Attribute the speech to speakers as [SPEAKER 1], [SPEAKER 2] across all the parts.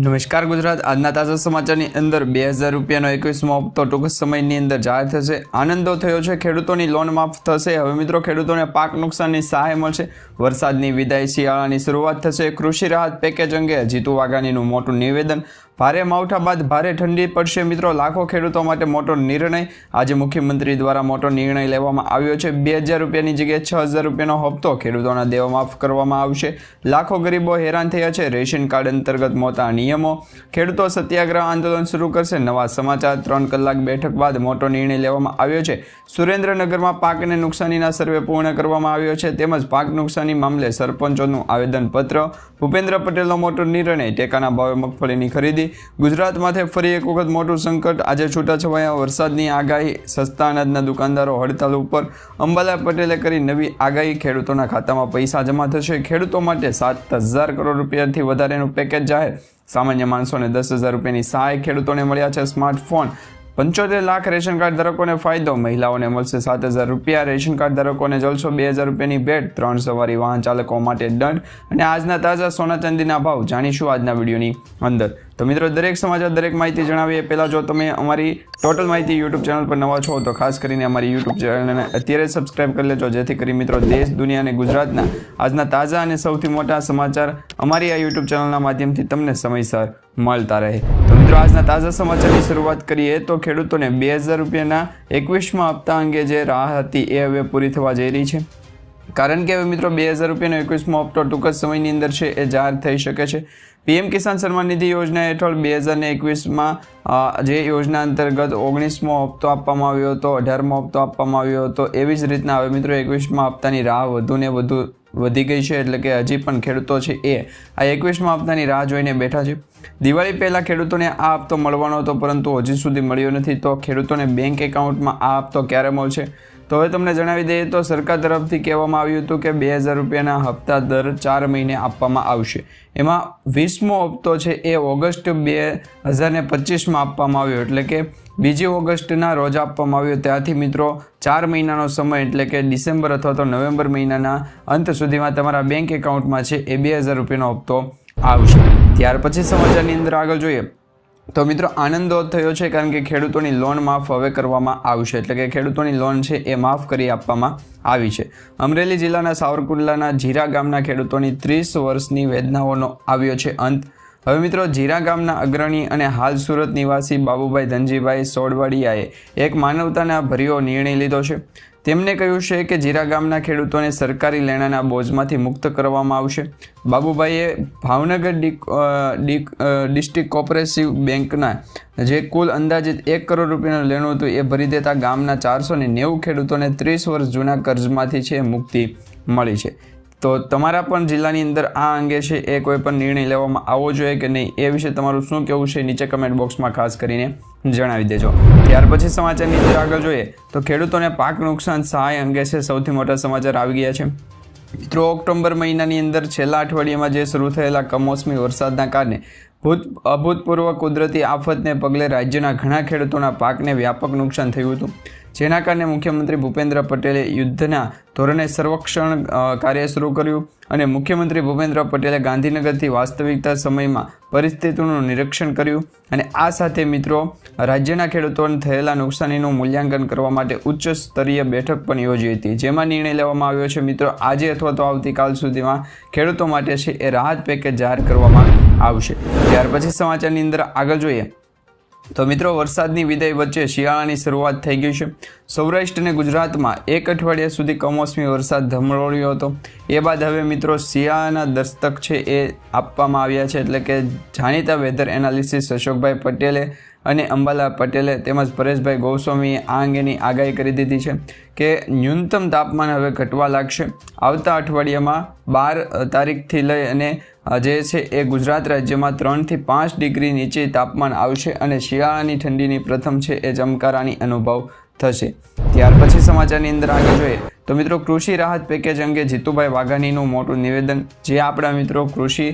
[SPEAKER 1] નમસ્કાર ગુજરાત. આજના તાજા સમાચારની અંદર બે હજાર રૂપિયાનો એકવીસમો હપ્તો ટૂંક સમયની અંદર જાહેર થશે. આનંદો થયો છે. ખેડૂતોની લોન માફ થશે. હવે મિત્રો, ખેડૂતોને પાક નુકસાનની સહાય મળશે. વરસાદની વિદાય શિયાળાની શરૂઆત થશે. કૃષિ રાહત પેકેજ અંગે જીતુ વાઘાણીનું મોટું નિવેદન ભારે માવઠા બાદ ભારે ઠંડી પડશે. મિત્રો, લાખો ખેડૂતો માટે મોટો નિર્ણય આજે મુખ્યમંત્રી દ્વારા મોટો નિર્ણય લેવામાં આવ્યો છે. બે હજાર રૂપિયાની જગ્યાએ છ હજાર રૂપિયાનો હપ્તો ખેડૂતોના દેવા માફ કરવામાં આવશે. લાખો ગરીબો હેરાન થયા છે. રેશન કાર્ડ અંતર્ગત મોટા નિયમો. ખેડૂતો સત્યાગ્રહ આંદોલન શરૂ કરશે. નવા સમાચાર ત્રણ કલાક બેઠક બાદ મોટો નિર્ણય લેવામાં આવ્યો છે. સુરેન્દ્રનગરમાં પાકને નુકસાનીના સર્વે પૂર્ણ કરવામાં આવ્યો છે. તેમજ પાક નુકસાની મામલે સરપંચોનું આવેદનપત્ર. ભૂપેન્દ્ર પટેલનો મોટો નિર્ણય ટેકાના ભાવે મગફળીની ખરીદી. ગુજરાતમાંથી ફરી એક વખત મોટું સંકટ. આજે છૂટાછવાયા વરસાદની આગાહી, સસ્તા અનાજના દુકાનદારો હડતાલ ઉપર. અંબાલા પટેલે કરી નવી આગાહી. ખેડૂતોના ખાતામાં પૈસા જમા થશે. ખેડૂતો માટે સાત હજાર કરોડ રૂપિયાથી વધારેનું પેકેજ જાહેર. સામાન્ય માણસોને દસ હજાર રૂપિયાની સહાય ખેડૂતોને મળ્યા છે સ્માર્ટફોન. પંચોતેર લાખ રેશન કાર્ડ ધારકોને ફાયદો. મહિલાઓને મળશે સાત હજાર રૂપિયા. રેશન કાર્ડ ધારકોને જલસો બે હજાર રૂપિયાની ભેટ. ત્રણ સવારી વાહન ચાલકો માટે દંડ. અને આજના તાજા સોના ચાંદીના ભાવ. જાણીશું આજના વિડીયોની અંદર. તો મિત્રો, દરેક સમાચાર, દરેક માહિતી જણાવીએ. પહેલાં જો તમે અમારી ટોટલ માહિતી યુટ્યુબ ચેનલ પર નવા છો, તો ખાસ કરીને અમારી યુટ્યુબ ચેનલને અત્યારે સબસ્ક્રાઇબ કરી લેજો, જેથી કરી મિત્રો દેશ, દુનિયા અને ગુજરાતના આજના તાજા અને સૌથી મોટા સમાચાર અમારી આ યુટ્યુબ ચેનલના માધ્યમથી તમને સમયસર મળતા રહે. તો મિત્રો, આજના તાજા સમાચારની શરૂઆત કરીએ, તો ખેડૂતોને બે હજાર રૂપિયાના એકવીસમાં હપ્તા અંગે જે રાહ હતી એ હવે પૂરી થવા જઈ રહી છે. કારણ કે હવે મિત્રો, બે હજાર રૂપિયાનો એકવીસમો હપ્તો ટૂંક જ સમયની અંદર છે, એ જાહેર થઈ શકે છે. પીએમ કિસાન સન્માન નિધિ યોજના હેઠળ બે હજાર એકવીસમાં જે યોજના અંતર્ગત ઓગણીસમો હપ્તો આપવામાં આવ્યો હતો, અઢારમો હપ્તો આપવામાં આવ્યો હતો, એવી જ રીતના હવે મિત્રો એકવીસમાં હપ્તાની રાહ વધુ ને વધુ વધી ગઈ છે, એટલે કે હજી પણ ખેડૂતો છે એ. આ એકવીસમાં હપ્તાની રાહ જોઈને બેઠા છે. દિવાળી પહેલાં ખેડૂતોને આ હપ્તો મળવાનો હતો, પરંતુ હજી સુધી મળ્યો નથી, તો ખેડૂતોને બેંક એકાઉન્ટમાં આ હપ્તો ક્યારે મળશે? તો હવે તમને જણાવી દઈએ, તો સરકાર તરફથી કહેવામાં આવ્યું હતું કે બે હજાર રૂપિયાના હપ્તા દર ચાર મહિને આપવામાં આવશે. એમાં વીસમો હપ્તો છે એ ઓગસ્ટ બે હજાર ને પચીસમાં આપવામાં આવ્યો, એટલે કે બીજી ઓગસ્ટના રોજ આપવામાં આવ્યો. ત્યાંથી મિત્રો, ચાર મહિનાનો સમય, એટલે કે ડિસેમ્બર અથવા તો નવેમ્બર મહિનાના અંત સુધીમાં તમારા બેંક એકાઉન્ટમાં છે એ બે હજાર રૂપિયાનો હપ્તો આવશે. ત્યાર પછી સમાચારની અંદર આગળ જોઈએ. તો મિત્રો આનંદો થયો છે કારણ કે ખેડૂતોની લોન માફ હવે કરવામાં આવશે. એટલે કે ખેડૂતોની લોન છે એ માફ કરી આપવામાં આવી છે. અમરેલી જિલ્લાના સાવરકુંડલાના જીરા ગામના ખેડૂતોની ત્રીસ વર્ષની વેદનાઓનો આવ્યો છે અંત. હવે મિત્રો જીરા ગામના અગ્રણી અને હાલ સુરત નિવાસી બાબુભાઈ ધનજીભાઈ સોડવાડિયાએ એક માનવતાના ભર્યો નિર્ણય લીધો છે. તેમણે કહ્યું છે કે જીરા ગામના ખેડૂતોને સરકારી લેણાના બોજમાંથી મુક્ત કરવામાં આવશે. બાબુભાઈએ ભાવનગર ડિસ્ટ્રિક્ટ કોઓપરેટિવ બેંકના જે કુલ અંદાજિત એક કરોડ રૂપિયાનું લેણું હતું, એ ભરી દેતા ગામના ચારસો નેવું ખેડૂતોને ત્રીસ વર્ષ જૂના કર્જમાંથી છે મુક્તિ મળી છે. તો તમારા પણ જિલ્લાની અંદર આ અંગે છે એ કોઈ પણ નિર્ણય લેવામાં આવવો જોઈએ કે નહીં એ વિશે તમારું શું કહેવું છે નીચે કમેન્ટ બોક્સમાં ખાસ કરીને જણાવી દેજો. ત્યાર પછી સમાચારની અંદર આગળ જોઈએ તો ખેડૂતોને પાક નુકસાન સહાય અંગે છે સૌથી મોટા સમાચાર આવી ગયા છે. મિત્રો, ઓક્ટોબર મહિનાની અંદર છેલ્લા અઠવાડિયામાં જે શરૂ થયેલા કમોસમી વરસાદના કારણે ભૂત, અભૂતપૂર્વ કુદરતી આફતને પગલે રાજ્યના ઘણા ખેડૂતોના પાકને વ્યાપક નુકસાન થયું હતું. જેના કારણે મુખ્યમંત્રી ભૂપેન્દ્ર પટેલે યુદ્ધના ધોરણે સંરક્ષણ કાર્ય શરૂ કર્યું અને મુખ્યમંત્રી ભૂપેન્દ્ર પટેલે ગાંધીનગરથી વાસ્તવિકતા સમયમાં પરિસ્થિતિનું નિરીક્ષણ કર્યું અને આ સાથે મિત્રો, રાજ્યના ખેડૂતોને થયેલા નુકસાનીનું મૂલ્યાંકન કરવા માટે ઉચ્ચ સ્તરીય બેઠક પણ યોજી હતી. જેમાં નિર્ણય લેવામાં આવ્યો છે, મિત્રો, આજે અથવા તો આવતીકાલ સુધીમાં ખેડૂતો માટે છે એ રાહત પેકેજ જાહેર કરવામાં આવશે. ત્યાર પછી સમાચારની અંદર આગળ જોઈએ. તો મિત્રો, વરસાદની વિદાય વચ્ચે શિયાળાની શરૂઆત થઈ ગઈ છે. સૌરાષ્ટ્ર અને ગુજરાતમાં એક અઠવાડિયા સુધી કમોસમી વરસાદ ધમરોળ્યો હતો. એ બાદ હવે મિત્રો, શિયાળાના દસ્તક છે એ આપવામાં આવ્યા છે. એટલે કે જાણીતા વેધર એનાલિસિસ અશોકભાઈ પટેલે અને અંબાલા પટેલે તેમજ પરેશભાઈ ગોસ્વામીએ આ અંગેની આગાહી કરી દીધી છે કે ન્યૂનતમ તાપમાન હવે ઘટવા લાગશે. આવતા અઠવાડિયામાં બાર તારીખથી લઈ અને જે છે એ ગુજરાત રાજ્યમાં ત્રણથી પાંચ ડિગ્રી નીચે તાપમાન આવશે અને શિયાળાની ઠંડીની પ્રથમ છે એ ચમકારાની અનુભવ થશે. ત્યાર પછી સમાચારની અંદર આગળ જોઈએ તો મિત્રો કૃષિ રાહત પેકેજ અંગે જીતુભાઈ વાઘાણીનું મોટું નિવેદન. જે આપણા મિત્રો કૃષિ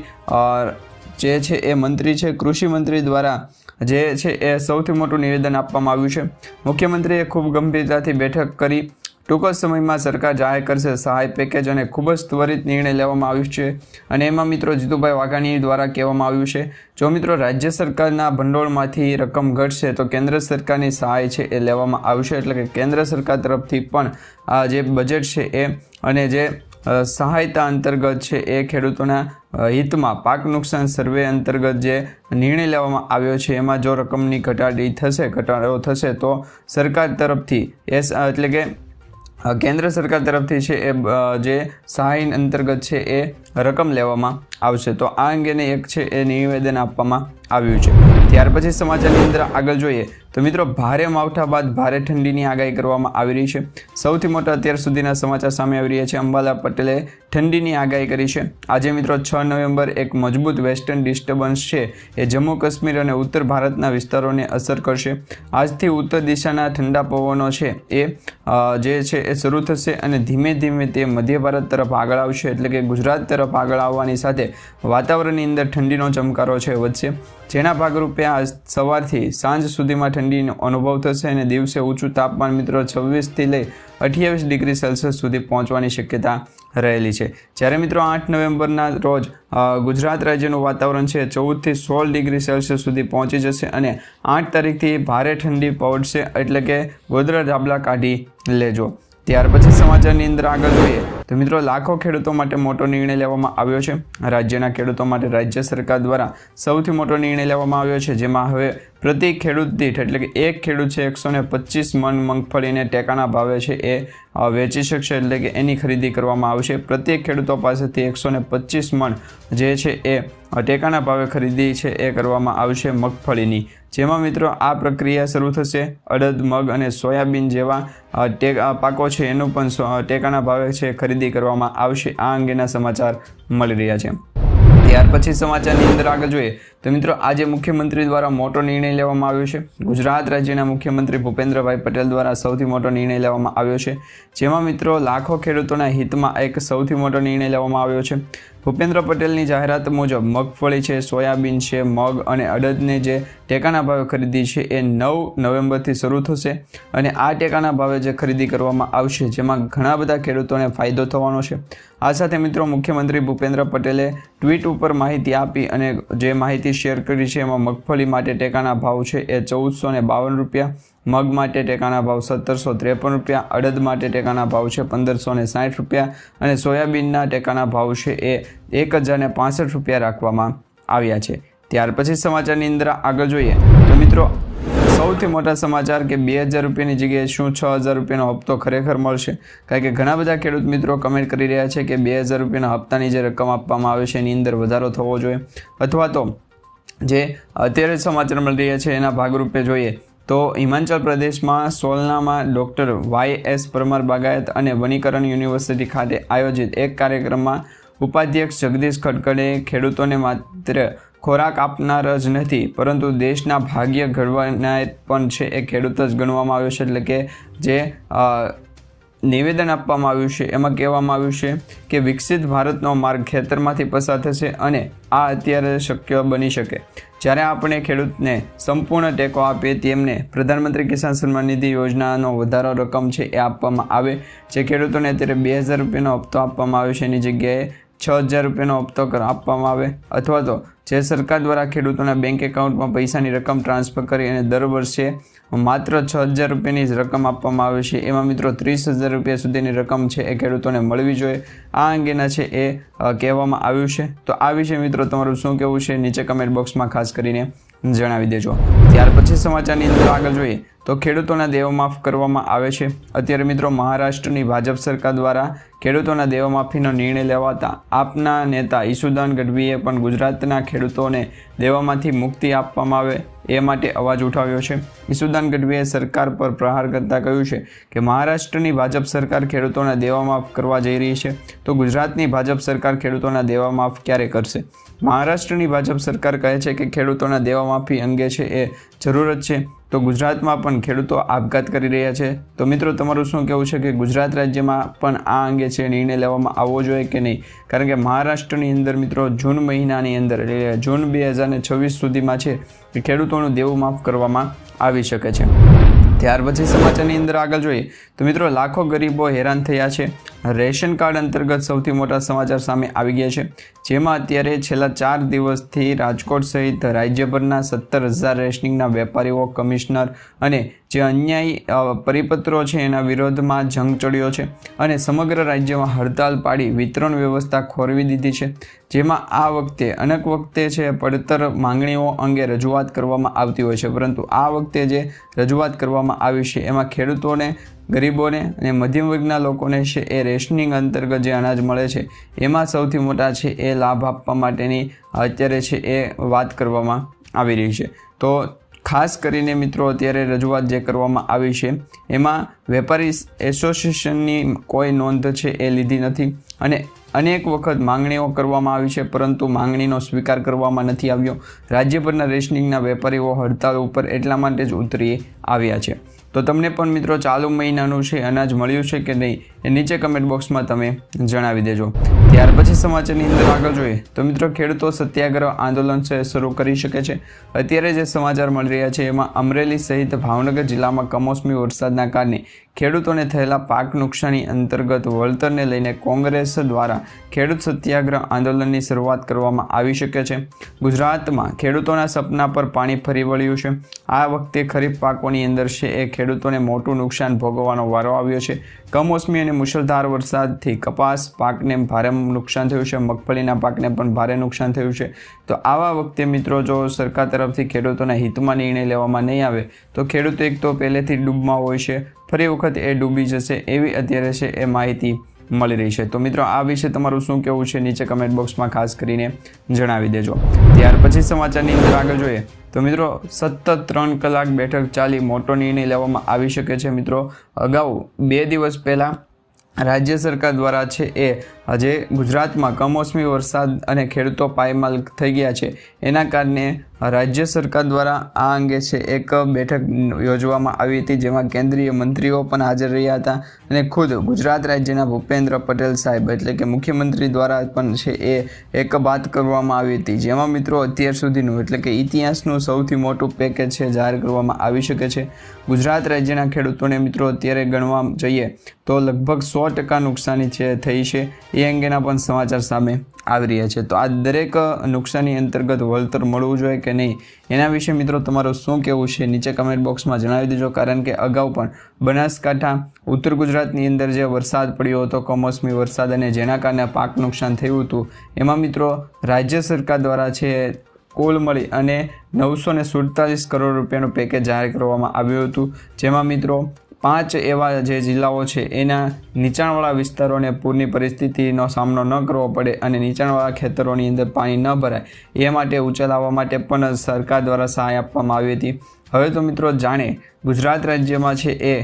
[SPEAKER 1] જે છે એ મંત્રી છે, કૃષિ મંત્રી દ્વારા જે છે એ સૌથી મોટું નિવેદન આપવામાં આવ્યું છે. મુખ્યમંત્રીએ ખૂબ ગંભીરતાથી બેઠક કરી. ટૂંક જ સમયમાં સરકાર જાહેર કરશે સહાય પેકેજ અને ખૂબ જ ત્વરિત નિર્ણય લેવામાં આવ્યો છે. અને એમાં મિત્રો જીતુભાઈ વાઘાણી દ્વારા કહેવામાં આવ્યું છે, જો મિત્રો રાજ્ય સરકારના ભંડોળમાંથી રકમ ઘટશે તો કેન્દ્ર સરકારની સહાય છે એ લેવામાં આવશે. એટલે કે કેન્દ્ર સરકાર તરફથી પણ આ જે બજેટ છે એ અને જે સહાયતા અંતર્ગત છે એ ખેડૂતોના હિતમાં પાક નુકસાન સર્વે અંતર્ગત જે નિર્ણય લેવામાં આવ્યો છે, એમાં જો રકમની ઘટાડી થશે, ઘટાડો થશે, તો સરકાર તરફથી એસ એટલે કે કેન્દ્ર સરકાર તરફથી છે એ જે સહાય અંતર્ગત છે એ રકમ લેવામાં આવશે. તો આ અંગેને એક છે એ નિવેદન આપવામાં આવ્યું છે. ત્યાર પછી સમાચારની અંદર આગળ જોઈએ તો મિત્રો, ભારે માવઠા બાદ ભારે ઠંડીની આગાહી કરવામાં આવી રહી છે. સૌથી મોટા અત્યાર સુધીના સમાચાર સામે આવી રહ્યા છે. અંબાલા પટેલે ઠંડીની આગાહી કરી છે. આજે મિત્રો, છ નવેમ્બર એક મજબૂત વેસ્ટર્ન ડિસ્ટર્બન્સ છે. એ જમ્મુ કાશ્મીર અને ઉત્તર ભારતના વિસ્તારોને અસર કરશે. આજથી ઉત્તર દિશાના ઠંડા પવનો છે એ જે છે એ શરૂ થશે અને ધીમે ધીમે તે મધ્ય ભારત તરફ આગળ આવશે. એટલે કે ગુજરાત તરફ આગળ આવવાની સાથે વાતાવરણની અંદર ઠંડીનો ચમકારો છે વધશે. જેના ભાગરૂપે આ સવારથી સાંજ સુધીમાં ઠંડીનો અનુભવ થશે અને દિવસે ઊંચું તાપમાન મિત્રો છવ્વીસથી લઈ અઠ્યાવીસ ડિગ્રી સેલ્સિયસ સુધી પહોંચવાની શક્યતા રહેલી છે. જ્યારે મિત્રો આઠ નવેમ્બરના રોજ ગુજરાત રાજ્યનું વાતાવરણ છે ચૌદથી સોળ ડિગ્રી સેલ્સિયસ સુધી પહોંચી જશે અને આઠ તારીખથી ભારે ઠંડી પડશે એટલે કે ગોધરા ધાબલા કાઢી લેજો. ત્યાર પછી સમાચારની અંદર આગળ જોઈએ તો મિત્રો લાખો ખેડૂતો માટે મોટો નિર્ણય લેવામાં આવ્યો છે. રાજ્યના ખેડૂતો માટે રાજ્ય સરકાર દ્વારા સૌથી મોટો નિર્ણય લેવામાં આવ્યો છે, જેમાં હવે પ્રતિ ખેડૂત દીઠ એટલે કે એક ખેડૂત છે એકસો ને મણ મગફળીને ટેકાના ભાવે છે એ વેચી શકશે એટલે કે એની ખરીદી કરવામાં આવશે. પ્રત્યેક ખેડૂતો પાસેથી એકસો ને પચીસ જે છે એ ટેકાના ભાવે ખરીદી છે એ કરવામાં આવશે મગફળીની. જેમાં મિત્રો આ પ્રક્રિયા શરૂ થશે. અડદ, મગ અને સોયાબીન જેવા ટેક પાકો છે એનું પણ ટેકાના ભાવે છે ખરીદી કરવામાં આવશે. આ અંગેના સમાચાર મળી રહ્યા છે. ત્યાર પછી સમાચારની અંદર આગળ જોઈએ તો મિત્રો આજે મુખ્યમંત્રી દ્વારા મોટો નિર્ણય લેવામાં આવ્યો છે. ગુજરાત રાજ્યના મુખ્યમંત્રી ભૂપેન્દ્રભાઈ પટેલ દ્વારા સૌથી મોટો નિર્ણય લેવામાં આવ્યો છે. જેમાં મિત્રો લાખો ખેડૂતોના હિતમાં એક સૌથી મોટો નિર્ણય લેવામાં આવ્યો છે. ભૂપેન્દ્ર પટેલની જાહેરાત મુજબ મગફળી છે, સોયાબીન છે, મગ અને અડદને જે ટેકાના ભાવે ખરીદી છે એ નવ નવેમ્બરથી શરૂ થશે અને આ ટેકાના ભાવે જે ખરીદી કરવામાં આવશે જેમાં ઘણા બધા ખેડૂતોને ફાયદો થવાનો છે. આ સાથે મિત્રો મુખ્યમંત્રી ભૂપેન્દ્ર પટેલે ટ્વીટ ઉપર માહિતી આપી અને જે માહિતી શેર કરી છે એમાં મગફળી માટે ટેકાના ભાવ છે એ ચૌદસો બાવન રૂપિયા મગ માટે ટેકાના ભાવ સત્તરસો ત્રેપન રૂપિયા, અડદ માટે ટેકાના ભાવ છે પંદરસો ને સાઠ રૂપિયા અને સોયાબીનના ટેકાના ભાવ છે એ એક હજાર ને પાસઠ રૂપિયા રાખવામાં આવ્યા છે. ત્યાર પછી સમાચારની અંદર આગળ જોઈએ તો મિત્રો, સૌથી મોટા સમાચાર કે બે હજાર રૂપિયાની જગ્યાએ શું છ હજાર રૂપિયાનો હપ્તો ખરેખર મળશે? કારણ કે ઘણા બધા ખેડૂત મિત્રો કમેન્ટ કરી રહ્યા છે કે બે હજાર રૂપિયાના હપ્તાની જે રકમ આપવામાં આવે છે એની અંદર વધારો થવો જોઈએ. અથવા તો જે અત્યારે સમાચાર મળી રહ્યા છે એના ભાગરૂપે જોઈએ તો હિમાચલ પ્રદેશમાં સોલનામાં ડૉક્ટર વાય એસ પરમાર બાગાયત અને વનીકરણ યુનિવર્સિટી ખાતે આયોજિત એક કાર્યક્રમમાં ઉપાધ્યક્ષ જગદીશ ખડકડે ખેડૂતોને માત્ર ખોરાક આપનાર જ નથી, પરંતુ દેશના ભાગ્ય ઘડવાના પણ છે, એ ખેડૂત જ ગણવામાં આવ્યો છે, એટલે કે જે નિવેદન આપવામાં આવ્યું છે. એમાં કહેવામાં આવ્યું છે કે વિકસિત ભારતનો માર્ગ ખેતરમાંથી પસાર થશે અને આ અત્યારે શક્ય બની શકે. જ્યારે આપણે ખેડૂતને સંપૂર્ણ ટેકો આપીએ તેમને પ્રધાનમંત્રી કિસાન સન્માન નિધિ યોજનાનો વધારો રકમ છે એ આપવામાં આવે. જે ખેડૂતોને અત્યારે બે હજાર રૂપિયાનો હપ્તો આપવામાં આવે છે. એની જગ્યાએ છ હજાર રૂપિયાનો હપ્તો આપવામાં આવે. અથવા તો જે સરકાર દ્વારા ખેડૂતોના બેંક એકાઉન્ટમાં પૈસાની રકમ ટ્રાન્સફર કરી અને દર વર્ષે માત્ર છ હજાર રૂપિયાની જ રકમ આપવામાં આવે છે. એમાં મિત્રો ત્રીસ હજાર રૂપિયા સુધીની રકમ છે એ ખેડૂતોને મળવી જોઈએ. આ અંગેના છે એ કહેવામાં આવ્યું છે. તો આ વિશે મિત્રો તમારું શું કહેવું છે? નીચે કમેન્ટ બોક્સમાં ખાસ કરીને જણાવી દેજો. ત્યાર પછી સમાચારની અંદર આગળ જોઈએ તો ખેડૂતોના દેવા માફ કરવામાં આવે છે. અત્યારે મિત્રો મહારાષ્ટ્રની ભાજપ સરકાર દ્વારા ખેડૂતોના દેવામાફીનો નિર્ણય લેવાતા આપના નેતા ઈસુદાન ગઢવીએ પણ ગુજરાતના ખેડૂતોને દેવામાંથી મુક્તિ આપવામાં આવે એ માટે અવાજ ઉઠાવ્યો છે. ઈસુદાન ગઢવીએ સરકાર પર પ્રહાર કરતા કહ્યું છે કે મહારાષ્ટ્રની ભાજપ સરકાર ખેડૂતોના દેવા માફ કરવા જઈ રહી છે. તો ગુજરાતની ભાજપ સરકાર ખેડૂતોના દેવા માફ ક્યારે કરશે? મહારાષ્ટ્રની ભાજપ સરકાર કહે છે કે ખેડૂતોના દેવા માફી અંગે છે એ જરૂરત છે. તો ગુજરાતમાં પણ ખેડૂતો આપઘાત કરી રહ્યા છે. તો મિત્રો, તમારું શું કહેવું છે કે ગુજરાત રાજ્યમાં પણ આ અંગે છે નિર્ણય લેવામાં આવવો જોઈએ કે નહીં? કારણ કે મહારાષ્ટ્રની અંદર મિત્રો, જૂન મહિનાની અંદર એટલે જૂન બે હજાર છવ્વીસ સુધીમાં છે કે ખેડૂતોનું દેવું માફ કરવામાં આવી શકે છે. ત્યાર પછી સમાચારની અંદર આગળ જોઈએ. તો મિત્રો, લાખો ગરીબો હેરાન થયા છે. રેશન કાર્ડ અંતર્ગત સૌથી મોટા સમાચાર સામે આવી ગયા છે. જેમાં અત્યારે છેલ્લા ચાર દિવસથી રાજકોટ સહિત રાજ્યભરના સત્તર હજાર રેશનિંગના વેપારીઓ, કમિશનર અને જે અન્યાયી પરિપત્રો છે એના વિરોધમાં જંગ ચડ્યો છે અને સમગ્ર રાજ્યમાં હડતાલ પાડી વિતરણ વ્યવસ્થા ખોરવી દીધી છે. જેમાં આ વખતે, અનેક વખતે છે પડતર માંગણીઓ અંગે રજૂઆત કરવામાં આવતી હોય છે. પરંતુ આ વખતે જે રજૂઆત કરવામાં આવી છે, એમાં ખેડૂતોને ગરીબોને અને મધ્યમ વર્ગના લોકોને છે એ રેશનિંગ અંતર્ગત જે અનાજ મળે છે, એમાં સૌથી મોટા છે એ લાભ આપવા માટેની અત્યારે છે એ વાત કરવામાં આવી રહી છે. તો ખાસ કરીને મિત્રો અત્યારે રજૂઆત જે કરવામાં આવી છે, એમાં વેપારી એસોસિએશનની કોઈ નોંધ છે એ લીધી નથી અને અનેક વખત માંગણીઓ કરવામાં આવી છે, પરંતુ માંગણીનો સ્વીકાર કરવામાં નથી આવ્યો. રાજ્યભરના રેશનિંગના વેપારીઓ હડતાળ ઉપર એટલા માટે જ ઉતરી આવ્યા છે. તો તમને પણ મિત્રો ચાલુ મહિનાનું છે, અનાજ મળ્યું છે કે નહીં, એ નીચે કમેન્ટ બોક્સમાં તમે જણાવી દેજો. ત્યાર પછી સમાચારની અંદર આગળ જોઈએ. તો મિત્રો, ખેડૂતો સત્યાગ્રહ આંદોલન શરૂ કરી શકે છે. અત્યારે જે સમાચાર મળી રહ્યા છે, એમાં અમરેલી સહિત ભાવનગર જિલ્લામાં કમોસમી વરસાદના કારણે ખેડૂતોને થયેલા પાક નુકસાની અંતર્ગત વળતરને લઈને કોંગ્રેસ દ્વારા ખેડૂત સત્યાગ્રહ આંદોલનની શરૂઆત કરવામાં આવી શકે છે. ગુજરાતમાં ખેડૂતોના સપના પર પાણી ફરી વળ્યું છે. આ વખતે ખરીફ પાકોની અંદર છે એ ખેડૂતોને મોટું નુકસાન ભોગવવાનો વારો આવ્યો છે. કમોસમી અને મુશળધાર વરસાદથી કપાસ પાકને ભારે નુકસાન થયું છે. મગફળીના પાકને પણ ભારે નુકસાન થયું છે. તો આવા વખતે મિત્રો જો સરકાર તરફથી ખેડૂતોના હિતમાં નિર્ણય લેવામાં નહીં આવે, તો ખેડૂત એક તો પહેલેથી ડૂબમાં હોય છે. ફરી વખત એ ડૂબી જશે એવી અત્યારે છે એ માહિતી મળી રહી છે. તો મિત્રો, આ વિશે તમારું શું કહેવું છે નીચે કમેન્ટ બોક્સમાં ખાસ કરીને જણાવી દેજો. ત્યાર પછી સમાચારની અંદર આગળ જોઈએ. તો મિત્રો, સતત ત્રણ કલાક બેઠક ચાલી મોટો નિર્ણય લેવામાં આવી શકે છે. મિત્રો, અગાઉ બે દિવસ પહેલાં રાજ્ય સરકાર દ્વારા છે એ આજે ગુજરાતમાં કમોસમી વરસાદ અને ખેડૂતો પાયમાલ થઈ ગયા છે. એના કારણે રાજ્ય સરકાર દ્વારા આ અંગે છે એક બેઠક યોજવામાં આવી હતી, જેમાં કેન્દ્રીય મંત્રીઓ પણ હાજર રહ્યા હતા અને ખુદ ગુજરાત રાજ્યના ભૂપેન્દ્ર પટેલ સાહેબ એટલે કે મુખ્યમંત્રી દ્વારા પણ છે એ એક વાત કરવામાં આવી હતી. જેમાં મિત્રો અત્યાર સુધીનું એટલે કે ઇતિહાસનું સૌથી મોટું પેકેજ છે જાહેર કરવામાં આવી શકે છે. ગુજરાત રાજ્યના ખેડૂતોને મિત્રો અત્યારે ગણવા જઈએ તો લગભગ સો ટકા નુકસાની છે, થઈ છે. એ અંગેના પણ સમાચાર સામે આવી રહ્યા છે. તો આ દરેક નુકસાની અંતર્ગત વળતર મળવું જોઈએ કે નહીં? એના વિશે મિત્રો તમારું શું કહેવું છે? નીચે કમેન્ટ બોક્સમાં જણાવી દેજો, કારણ કે અગાઉ પણ બનાસકાંઠા, ઉત્તર ગુજરાતની અંદર જે વરસાદ પડ્યો હતો, કમોસમી વરસાદ અને જેના કારણે પાક નુકસાન થયું હતું, એમાં મિત્રો રાજ્ય સરકાર દ્વારા છે કોલ મળી અને નવસો ને સુડતાલીસ કરોડ રૂપિયાનું પેકેજ જાહેર કરવામાં આવ્યું હતું. જેમાં મિત્રો પાંચ એવા જે જિલ્લાઓ છે, એના નીચાણવાળા વિસ્તારોને પૂરની પરિસ્થિતિનો સામનો ન કરવો પડે અને નીચાણવાળા ખેતરોની અંદર પાણી ન ભરાય. એ માટે ઉચલાવવા માટે પણ સરકાર દ્વારા સહાય આપવામાં આવી હતી. હવે તો મિત્રો જાણે ગુજરાત રાજ્યમાં છે એ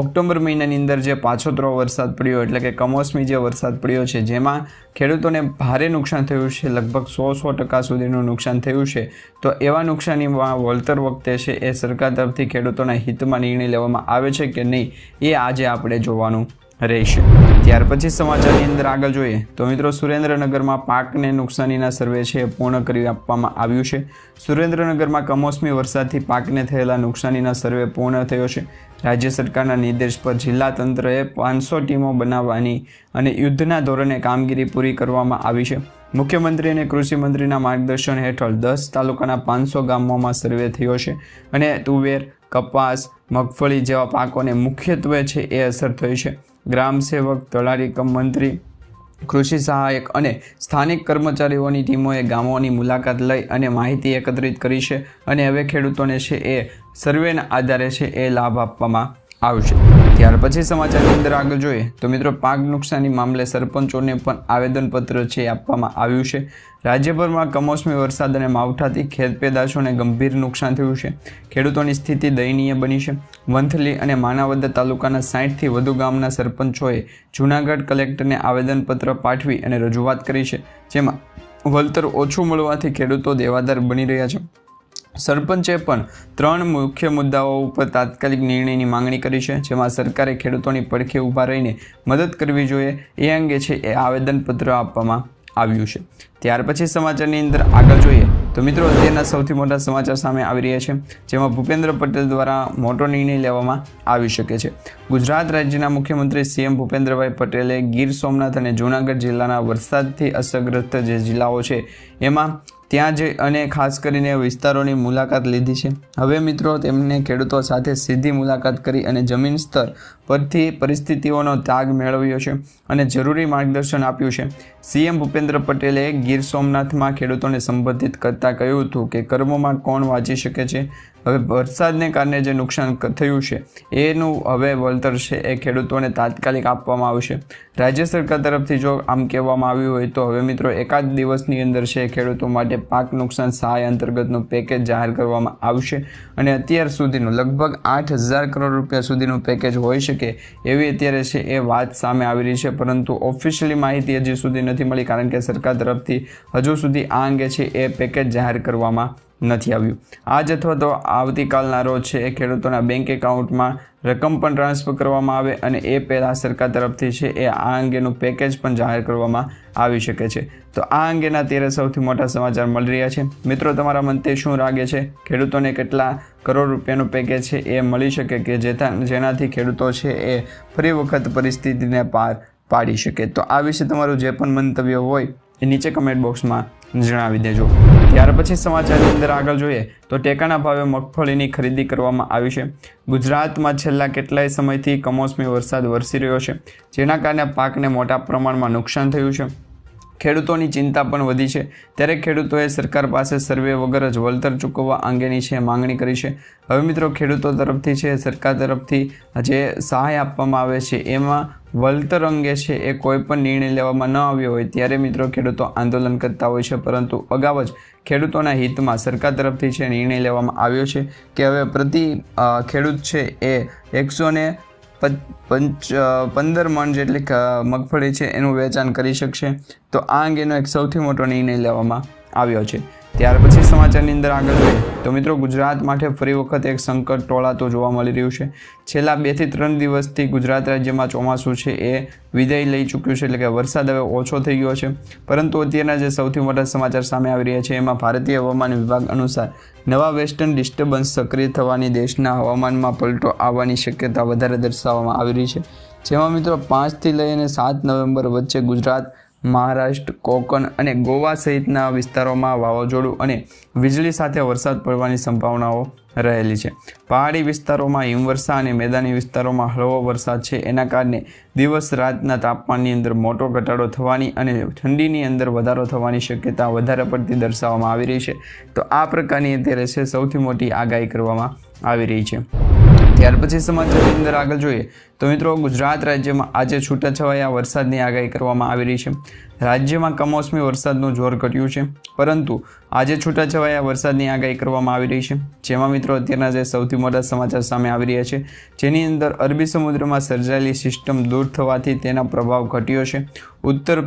[SPEAKER 1] ઓક્ટોબર મહિનાની અંદર જે પાછોતરો વરસાદ પડ્યો, એટલે કે કમોસમી જે વરસાદ પડ્યો છે, જેમાં ખેડૂતોને ભારે નુકસાન થયું છે, લગભગ સો સો ટકા સુધીનું નુકસાન થયું છે. તો એવા નુકસાનીમાં વળતર વખતે છે એ સરકાર તરફથી ખેડૂતોના હિતમાં નિર્ણય લેવામાં આવે છે કે નહીં, એ આજે આપણે જોવાનું રહેશે. ત્યાર પછી સમાચારની અંદર આગળ જોઈએ તો મિત્રો સુરેન્દ્રનગરમાં પાકને નુકસાનીના સર્વે છે પૂર્ણ કરી આપવામાં આવ્યું છે. સુરેન્દ્રનગરમાં કમોસમી વરસાદથી પાકને થયેલા નુકસાનીના સર્વે પૂર્ણ થયો છે. રાજ્ય સરકારના નિર્દેશ પર જિલ્લા તંત્રએ પાંચસો ટીમો બનાવવાની અને યુદ્ધના ધોરણે કામગીરી પૂરી કરવામાં આવી છે. મુખ્યમંત્રી અને કૃષિમંત્રીના માર્ગદર્શન હેઠળ દસ તાલુકાના પાંચસો ગામોમાં સર્વે થયો છે અને તુવેર, કપાસ, મગફળી જેવા પાકોને મુખ્યત્વે છે એ અસર થઈ છે. ગ્રામ સેવક, તલાટી કમ મંત્રી, કૃષિ સહાયક અને સ્થાનિક કર્મચારીઓની ટીમોએ ગામોની મુલાકાત લઈ અને માહિતી એકત્રિત કરી છે. અને હવે ખેડૂતોને છે એ સર્વેના આધારે છે એ લાભ આપવામાં આવશે. ત્યાર પછી સમાચારની અંદર આગળ જોઈએ તો મિત્રો, પાક નુકસાની મામલે સરપંચોને પણ આવેદનપત્ર છે આપવામાં આવ્યું છે. રાજ્યભરમાં કમોસમી વરસાદ અને માવઠાથી ખેત પેદાશોને ગંભીર નુકસાન થયું છે. ખેડૂતોની સ્થિતિ દયનીય બની છે. વંથલી અને માનાવદ તાલુકાના સાઠથી વધુ ગામના સરપંચોએ જૂનાગઢ કલેક્ટરને આવેદનપત્ર પાઠવી અને રજૂઆત કરી છે, જેમાં વળતર ઓછું મળવાથી ખેડૂતો દેવાદાર બની રહ્યા છે. સરપંચે પણ ત્રણ મુખ્ય મુદ્દાઓ ઉપર તાત્કાલિક નિર્ણયની માંગણી કરી છે, જેમાં સરકારે ખેડૂતોની પડખે ઊભા રહીને મદદ કરવી જોઈએ. એ અંગે છે એ આવેદનપત્ર આપવામાં આવ્યું છે. ત્યાર પછી સમાચારની અંદર આગળ જોઈએ તો મિત્રો, અત્યારના સૌથી મોટા સમાચાર સામે આવી રહ્યા છે, જેમાં ભૂપેન્દ્ર પટેલ દ્વારા મોટો નિર્ણય લેવામાં આવી શકે છે. ગુજરાત રાજ્યના મુખ્યમંત્રી સીએમ ભૂપેન્દ્રભાઈ પટેલે ગીર સોમનાથ અને જૂનાગઢ જિલ્લાના વરસાદથી અસરગ્રસ્ત જે જિલ્લાઓ છે, એમાં ત્યાં જઈ અને ખાસ કરીને વિસ્તારોની મુલાકાત લીધી છે. હવે મિત્રો, તેમને ખેડૂતો સાથે સીધી મુલાકાત કરી અને જમીન સ્તર પરથી પરિસ્થિતિઓનો તાગ મેળવ્યો છે અને જરૂરી માર્ગદર્શન આપ્યું છે. સીએમ ભૂપેન્દ્ર પટેલે ગીર સોમનાથમાં ખેડૂતોને સંબોધિત કરતાં કહ્યું હતું કે, કર્મોમાં કોણ વાંચી શકે છે? હવે વરસાદને કારણે જે નુકસાન થયું છે, એનું હવે વળતર છે એ ખેડૂતોને તાત્કાલિક આપવામાં આવશે. રાજ્ય સરકાર તરફથી જો આમ કહેવામાં આવ્યું હોય તો હવે મિત્રો એકાદ દિવસની અંદર છે ખેડૂતો માટે પાક નુકસાન સહાય અંતર્ગતનું પેકેજ જાહેર કરવામાં આવશે. અને અત્યાર સુધીનું લગભગ આઠ હજાર કરોડ રૂપિયા સુધીનું પેકેજ હોઈ શકે એવી અત્યારે છે એ વાત સામે આવી રહી છે. પરંતુ ઓફિશિયલી માહિતી હજી સુધી નથી મળી, કારણ કે સરકાર તરફથી હજુ સુધી આ અંગે છે એ પેકેજ જાહેર કરવામાં નથી આવ્યું. આજ અથવા તો આવતીકાલના રોજ છે એ ખેડૂતોના બેંક એકાઉન્ટમાં રકમ પણ ટ્રાન્સફર કરવામાં આવે અને એ પહેલાં સરકાર તરફથી છે એ આ અંગેનું પેકેજ પણ જાહેર કરવામાં આવી શકે છે. તો આ અંગેના તેરે સૌથી મોટા સમાચાર મળી રહ્યા છે. મિત્રો, તમારા મતે શું લાગે છે? ખેડૂતોને કેટલા કરોડ રૂપિયાનું પેકેજ છે એ મળી શકે કે જેનાથી ખેડૂતો છે એ ફરી વખત પરિસ્થિતિને પાર પાડી શકે? તો આ વિશે તમારું જે પણ મંતવ્ય હોય એ નીચે કમેન્ટ બોક્સમાં જણાવી દેજો. ત્યાર પછી સમાચારની અંદર આગળ જોઈએ તો ટેકાના ભાવે મગફળીની ખરીદી કરવામાં આવી છે. ગુજરાતમાં છેલ્લા કેટલાય સમયથી કમોસમી વરસાદ વરસી રહ્યો છે, જેના કારણે પાકને મોટા પ્રમાણમાં નુકસાન થયું છે. ખેડૂતોની ચિંતા પણ વધી છે. ત્યારે ખેડૂતોએ સરકાર પાસે સર્વે વગર જ વળતર ચૂકવવા અંગેની છે માંગણી કરી છે. હવે મિત્રો, ખેડૂતો તરફથી છે, સરકાર તરફથી જે સહાય આપવામાં આવે છે, એમાં વળતર અંગે છે એ કોઈ પણ નિર્ણય લેવામાં ન આવ્યો હોય ત્યારે મિત્રો, ખેડૂતો આંદોલન કરતા હોય છે. પરંતુ અગાઉ જ ખેડૂતોના હિતમાં સરકાર તરફથી છે નિર્ણય લેવામાં આવ્યો છે કે હવે પ્રતિ ખેડૂત છે એ એકસો ને પંચ પંદર મણ જેટલી મગફળી છે, એનું વેચાણ કરી શકશે. તો આ અંગેનો એક સૌથી મોટો નિર્ણય લેવામાં આવ્યો છે. ત્યાર પછી સમાચારની અંદર આગળ જોઈએ તો મિત્રો, ગુજરાત માટે ફરી વખત એક સંકટ ટોળાતો જોવા મળી રહ્યું છે. છેલ્લા બેથી ત્રણ દિવસથી ગુજરાત રાજ્યમાં ચોમાસું છે એ વિદાય લઈ ચૂક્યું છે, એટલે કે વરસાદ હવે ઓછો થઈ ગયો છે. પરંતુ અત્યારના જે સૌથી મોટા સમાચાર સામે આવી રહ્યા છે, એમાં ભારતીય હવામાન વિભાગ અનુસાર નવા વેસ્ટર્ન ડિસ્ટર્બન્સ સક્રિય થવાની દેશના હવામાનમાં પલટો આવવાની શક્યતા વધારે દર્શાવવામાં આવી રહી છે. જેમાં મિત્રો પાંચથી લઈને સાત નવેમ્બર વચ્ચે ગુજરાત મહારાષ્ટ્ર, કોકણ અને ગોવા સહિતના વિસ્તારોમાં વાવાઝોડું અને વીજળી સાથે વરસાદ પડવાની સંભાવનાઓ રહેલી છે. પહાડી વિસ્તારોમાં હિમવર્ષા અને મેદાની વિસ્તારોમાં હળવો વરસાદ છે. એના કારણે દિવસ રાતના તાપમાનની અંદર મોટો ઘટાડો થવાની અને ઠંડીની અંદર વધારો થવાની શક્યતા વધારે પડતી દર્શાવવામાં આવી રહી છે. તો આ પ્રકારની અત્યારે છે સૌથી મોટી આગાહી કરવામાં આવી રહી છે. ત્યાર પછી સમાચારની અંદર આગળ જોઈએ તો મિત્રો, ગુજરાત રાજ્યમાં આજે છૂટાછવાયા વરસાદની આગાહી કરવામાં આવી રહી છે. રાજ્યમાં કમોસમી વરસાદનું જોર ઘટ્યું છે, પરંતુ આજે છૂટાછવાયા વરસાદની આગાહી કરવામાં આવી રહી છે. જેમાં મિત્રો, અત્યારના જે સૌથી મોટા સમાચાર સામે આવી રહ્યા છે, જેની અંદર અરબી સમુદ્રમાં સર્જાયેલી સિસ્ટમ દૂર થવાથી તેના પ્રભાવ ઘટ્યો છે. ઉત્તર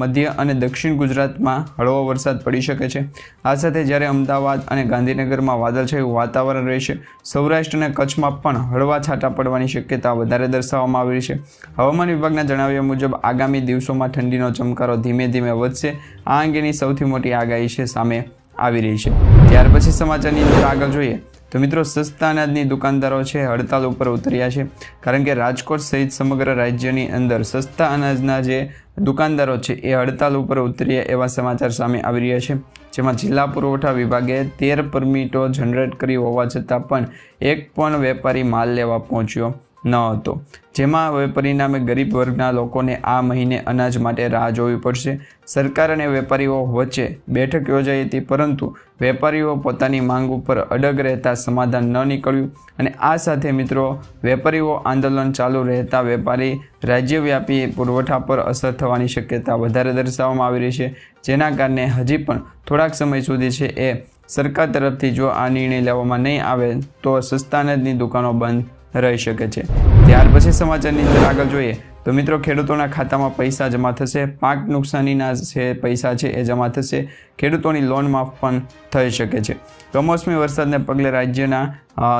[SPEAKER 1] મધ્ય અને દક્ષિણ ગુજરાતમાં હળવો વરસાદ પડી શકે છે. આ સાથે જ્યારે અમદાવાદ અને ગાંધીનગરમાં વાદળછાયું વાતાવરણ રહેશે, સૌરાષ્ટ્ર અને કચ્છમાં પણ હળવા છાંટા પડવાની શક્યતા વધારે દર્શાવવામાં આવી છે. હવામાન વિભાગના જણાવ્યા મુજબ, આગામી દિવસોમાં ઠંડીનો ચમકારો ધીમે ધીમે વધશે. આ અંગેની સૌથી મોટી આગાહી છે સામે આવી રહી છે. ત્યાર પછી સમાચારની અંદર આગળ જોઈએ. તો મિત્રો, સસ્તા અનાજની દુકાનદારો છે, હડતાલ ઉપર ઉતર્યા છે. કારણ કે રાજકોટ સહિત સમગ્ર રાજ્યની અંદર સસ્તા અનાજના જે દુકાનદારો છે, એ હડતાલ ઉપર ઉતર્યા એવા સમાચાર સામે આવી રહ્યા છે. જેમાં જિલ્લા પુરવઠા વિભાગે તેર પરમિટો જનરેટ કરી હોવા છતાં પણ એક પણ વેપારી માલ લેવા પહોંચ્યો ન હતો. જેમાં હવે પરિણામે ગરીબ વર્ગના લોકોને આ મહિને અનાજ માટે રાહ જોવી પડશે. સરકાર અને વેપારીઓ વચ્ચે બેઠક યોજાઈ હતી, પરંતુ વેપારીઓ પોતાની માંગ ઉપર અડગ રહેતા સમાધાન ન નીકળ્યું અને આ સાથે મિત્રો, વેપારીઓ આંદોલન ચાલુ રહેતા વેપારી રાજ્યવ્યાપી પુરવઠા પર અસર થવાની શક્યતા વધારે દર્શાવવામાં આવી રહી છે. જેના કારણે હજી પણ થોડાક સમય સુધી છે એ સરકાર તરફથી જો આ નિર્ણય લેવામાં નહીં આવે, તો સસ્તા અનાજની દુકાનો બંધ રહી શકે છે. ત્યાર પછી સમાચારની અંદર આગળ જોઈએ તો મિત્રો, ખેડૂતોના ખાતામાં પૈસા જમા થશે. પાક નુકસાનીના જે પૈસા છે એ જમા થશે. ખેડૂતોની લોન માફ પણ થઈ શકે છે. કમોસમી વરસાદને પગલે રાજ્યના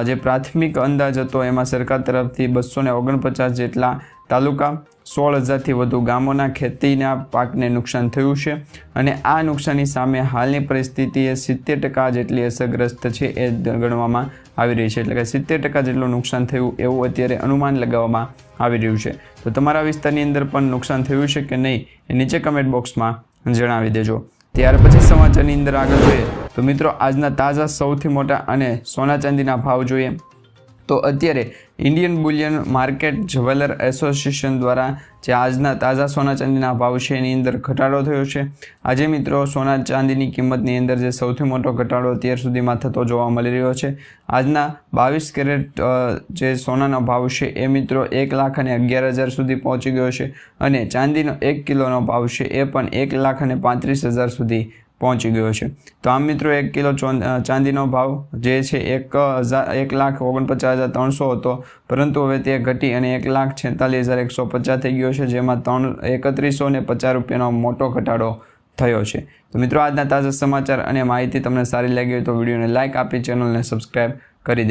[SPEAKER 1] જે પ્રાથમિક અંદાજ હતો એમાં સરકાર તરફથી બસો ઓગણપચાસ જેટલા તાલુકા, સોળ હજારથી વધુ ગામોના ખેતીના પાકને નુકસાન થયું છે. અને આ નુકસાની સામે હાલની પરિસ્થિતિએ સિત્તેર ટકા જેટલી અસરગ્રસ્ત છે એ ગણવામાં આવી રહી છે. એટલે કે સિત્તેર ટકા જેટલું નુકસાન થયું એવું અત્યારે અનુમાન લગાવવામાં આવી રહ્યું છે. તો તમારા વિસ્તારની અંદર પણ નુકસાન થયું છે કે નહીં, એ નીચે કમેન્ટ બોક્સમાં જણાવી દેજો. ત્યાર પછી સમાચારની અંદર આગળ જોઈએ, તો મિત્રો, આજના તાજા સૌથી મોટા અને સોના ચાંદીના ભાવ જોઈએ. તો અત્યારે Indian bullion market jeweller association દ્વારા જે આજના તાજા સોના ચાંદીના ભાવ છે, એની અંદર ઘટાડો થયો છે. આજે મિત્રો, સોના ચાંદીની કિંમતની અંદર જે સૌથી મોટો ઘટાડો અત્યાર સુધીમાં થતો જોવા મળી રહ્યો છે. આજના બાવીસ કેરેટ જે સોનાનો ભાવ છે, એ મિત્રો એક લાખ અને અગિયાર હજાર સુધી પહોંચી ગયો છે અને ચાંદીનો એક કિલોનો ભાવ છે, એ પણ એક લાખ અને પાંત્રીસ હજાર સુધી પહોંચી ગયો છે. તો આમ મિત્રો એક કિલો ચાંદીનો ભાવ જે છે એક હજાર એક લાખ ઓગણપચાસ હજાર ત્રણસો હતો. પરંતુ હવે તે ઘટી અને એક લાખ છેતાલીસ હજાર એકસો પચાસ થઈ ગયો છે, જેમાં ત્રણ, એકત્રીસો ને પચાસ રૂપિયાનો મોટો ઘટાડો થયો છે. તો મિત્રો આજના તાજા સમાચાર અને માહિતી તમને સારી લાગી હોય તો વિડીયોને લાઇક આપી, ચેનલને સબસ્ક્રાઈબ કરી